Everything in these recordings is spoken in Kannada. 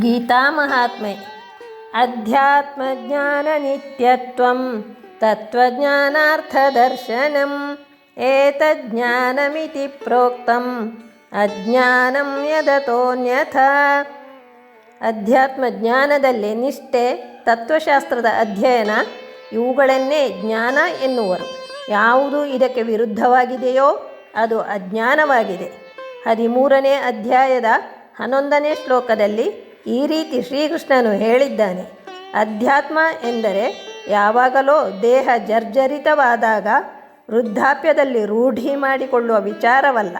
ಗೀತಾ ಮಹಾತ್ಮೆ. ಅಧ್ಯಾತ್ಮಜ್ಞಾನ ನಿತ್ಯತ್ವಂ, ತತ್ವಜ್ಞಾನಾರ್ಥದರ್ಶನಂ, ಏತಜ್ಞಾನಮಿತಿ ಪ್ರೋಕ್ತಂ, ಅಜ್ಞಾನಂ ಯದತೋನ್ಯಥ. ಅಧ್ಯಾತ್ಮ ಜ್ಞಾನದಲ್ಲಿ ನಿಷ್ಠೆ, ತತ್ವಶಾಸ್ತ್ರದ ಅಧ್ಯಯನ, ಇವುಗಳನ್ನೇ ಜ್ಞಾನ ಎನ್ನುವರು. ಯಾವುದು ಇದಕ್ಕೆ ವಿರುದ್ಧವಾಗಿದೆಯೋ ಅದು ಅಜ್ಞಾನವಾಗಿದೆ. ಹದಿಮೂರನೇ ಅಧ್ಯಾಯದ ಹನ್ನೊಂದನೇ ಶ್ಲೋಕದಲ್ಲಿ ಈ ರೀತಿ ಶ್ರೀಕೃಷ್ಣನು ಹೇಳಿದ್ದಾನೆ, ಅಧ್ಯಾತ್ಮ ಎಂದರೆ ಯಾವಾಗಲೋ ದೇಹ ಜರ್ಜರಿತವಾದಾಗ ವೃದ್ಧಾಪ್ಯದಲ್ಲಿ ರೂಢಿ ಮಾಡಿಕೊಳ್ಳುವ ವಿಚಾರವಲ್ಲ.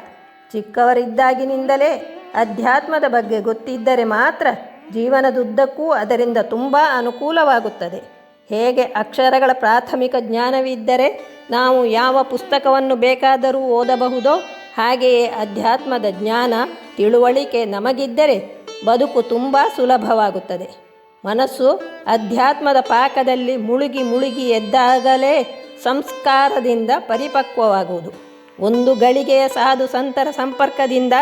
ಚಿಕ್ಕವರಿದ್ದಾಗಿನಿಂದಲೇ ಅಧ್ಯಾತ್ಮದ ಬಗ್ಗೆ ಗೊತ್ತಿದ್ದರೆ ಮಾತ್ರ ಜೀವನದುದ್ದಕ್ಕೂ ಅದರಿಂದ ತುಂಬ ಅನುಕೂಲವಾಗುತ್ತದೆ. ಹೇಗೆ ಅಕ್ಷರಗಳ ಪ್ರಾಥಮಿಕ ಜ್ಞಾನವಿದ್ದರೆ ನಾವು ಯಾವ ಪುಸ್ತಕವನ್ನು ಬೇಕಾದರೂ ಓದಬಹುದೋ ಹಾಗೆಯೇ ಅಧ್ಯಾತ್ಮದ ಜ್ಞಾನ ತಿಳುವಳಿಕೆ ನಮಗಿದ್ದರೆ ಬದುಕು ತುಂಬ ಸುಲಭವಾಗುತ್ತದೆ. ಮನಸ್ಸು ಅಧ್ಯಾತ್ಮದ ಪಾಕದಲ್ಲಿ ಮುಳುಗಿ ಮುಳುಗಿ ಎದ್ದಾಗಲೇ ಸಂಸ್ಕಾರದಿಂದ ಪರಿಪಕ್ವವಾಗುವುದು. ಒಂದು ಗಳಿಗೆಯ ಸಾಧು ಸಂತರ ಸಂಪರ್ಕದಿಂದ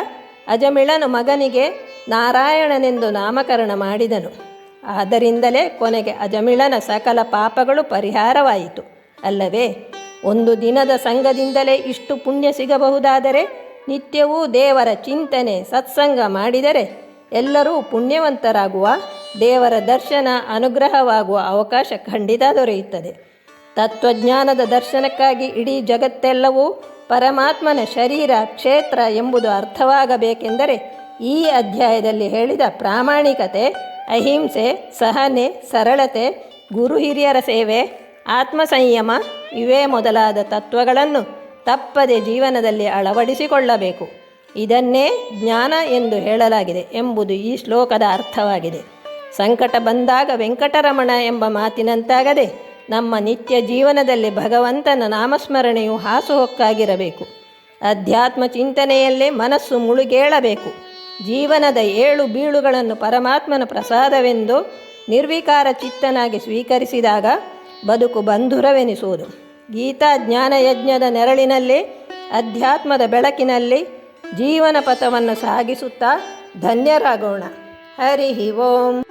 ಅಜಮಿಳನು ಮಗನಿಗೆ ನಾರಾಯಣನೆಂದು ನಾಮಕರಣ ಮಾಡಿದನು. ಆದ್ದರಿಂದಲೇ ಕೊನೆಗೆ ಅಜಮಿಳನ ಸಕಲ ಪಾಪಗಳು ಪರಿಹಾರವಾಯಿತು. ಅಲ್ಲವೇ, ಒಂದು ದಿನದ ಸಂಘದಿಂದಲೇ ಇಷ್ಟು ಪುಣ್ಯ ಸಿಗಬಹುದಾದರೆ ನಿತ್ಯವೂ ದೇವರ ಚಿಂತನೆ ಸತ್ಸಂಗ ಮಾಡಿದರೆ ಎಲ್ಲರೂ ಪುಣ್ಯವಂತರಾಗುವ ದೇವರ ದರ್ಶನ ಅನುಗ್ರಹವಾಗುವ ಅವಕಾಶ ಖಂಡಿತ ದೊರೆಯುತ್ತದೆ. ತತ್ವಜ್ಞಾನದ ದರ್ಶನಕ್ಕಾಗಿ ಇಡೀ ಜಗತ್ತೆಲ್ಲವೂ ಪರಮಾತ್ಮನ ಶರೀರ, ಕ್ಷೇತ್ರ ಎಂಬುದು ಅರ್ಥವಾಗಬೇಕೆಂದರೆ ಈ ಅಧ್ಯಾಯದಲ್ಲಿ ಹೇಳಿದ ಪ್ರಾಮಾಣಿಕತೆ, ಅಹಿಂಸೆ, ಸಹನೆ, ಸರಳತೆ, ಗುರು ಹಿರಿಯರ ಸೇವೆ, ಆತ್ಮಸಂಯಮ ಇವೇ ಮೊದಲಾದ ತತ್ವಗಳನ್ನು ತಪ್ಪದೆ ಜೀವನದಲ್ಲಿ ಅಳವಡಿಸಿಕೊಳ್ಳಬೇಕು. ಇದನ್ನೇ ಜ್ಞಾನ ಎಂದು ಹೇಳಲಾಗಿದೆ ಎಂಬುದು ಈ ಶ್ಲೋಕದ ಅರ್ಥವಾಗಿದೆ. ಸಂಕಟ ಬಂದಾಗ ವೆಂಕಟರಮಣ ಎಂಬ ಮಾತಿನಂತಾಗದೆ ನಮ್ಮ ನಿತ್ಯ ಜೀವನದಲ್ಲಿ ಭಗವಂತನ ನಾಮಸ್ಮರಣೆಯು ಹಾಸುಹೊಕ್ಕಾಗಿರಬೇಕು. ಅಧ್ಯಾತ್ಮ ಚಿಂತನೆಯಲ್ಲೇ ಮನಸ್ಸು ಮುಳುಗೇಳಬೇಕು. ಜೀವನದ ಏಳು ಬೀಳುಗಳನ್ನು ಪರಮಾತ್ಮನ ಪ್ರಸಾದವೆಂದು ನಿರ್ವಿಕಾರ ಚಿತ್ತನಾಗಿ ಸ್ವೀಕರಿಸಿದಾಗ ಬದುಕು ಬಂಧುರವೆನಿಸುವುದು. ಗೀತಾ ಜ್ಞಾನ ಯಜ್ಞದ ನೆರಳಿನಲ್ಲಿ, ಅಧ್ಯಾತ್ಮದ ಬೆಳಕಿನಲ್ಲಿ ಜೀವನ ಪಥವನ್ನು ಸಾಗಿಸುತ್ತಾ ಧನ್ಯರಾಗೋಣ. ಹರಿ ಓಂ.